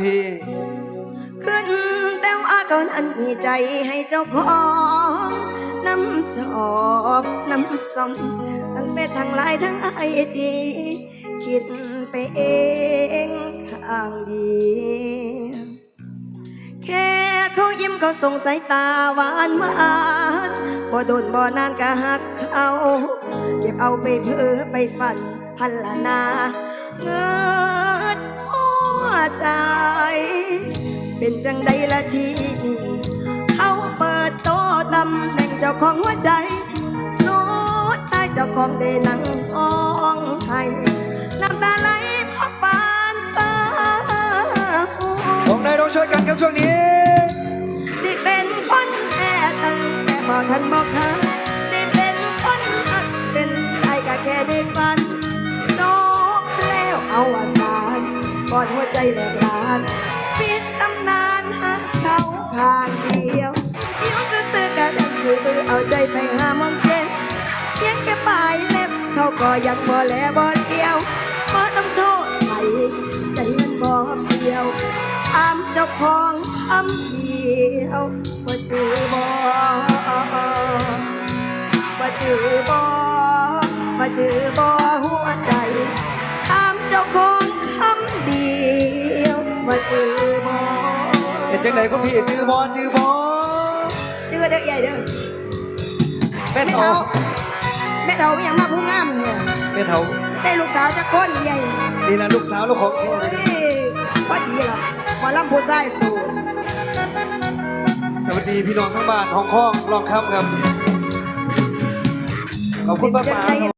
พี่ขึ้นแต่ว่าเขานั้นมีใจให้เจ้าของน้ำจอบน้ำสมทั้งเฟซทั้งลน์ทั้งไอจีคิดไปเองข้างเดียวแค่เขายิ้มเขาส่งสายตาหวานหวานบ่โดนบ่นานก็หักเขาเก็บเอาไปเพ้อไปฝันพันละนาเงิด เป็นจังใดละทีนี้เขาเปิดโตะตำแหน่งเจ้าของหัวใจสุดท้ายเจ้าของได้นั่งอ้องให้น้ำตาไหลเพราะปานฟ้าวงในต้องช่วยกันครับช่วงนี้ได้เป็นคนแค่ตั้งแต่บอกทันบอกหาได้เป็นคนหักเป็นไอ้ก็แค่ได้ฝันจบแล้วเอาอวสานก่อนหัวใจแหลกลาน ใจไปหามองเชเพียงแค่ปลายเล็บเขาก็ยังบ่แลบ่เดียวเพราะต้องโทษใครใจมันบ่เปรียวถามเจ้าของคำเดียวว่าจือบ่ว่าจือบ่ว่าจือบ่หัวใจถามเจ้าของคำเดียวว่าจือบ่เห็นจังไหนคุณพี่จื้อบอจื้อบอจือเด้อใหญ่เด้อ แม่แม่เฒ่าเฒ่าแม่เฒ่าไม่ยังมาผู้งามเนี่ยแม่เฒ่าได้ลูกสาวจะคนใหญ่นี่นะลูกสาวลูกของแท้เลยเฮ้ยพอดีล่ะหมอลำผู้ชายสูงสวัสดีพี่น้องทั้งบ้านห้องข้องลองคำครับขอบคุณป้าจัป๋างใด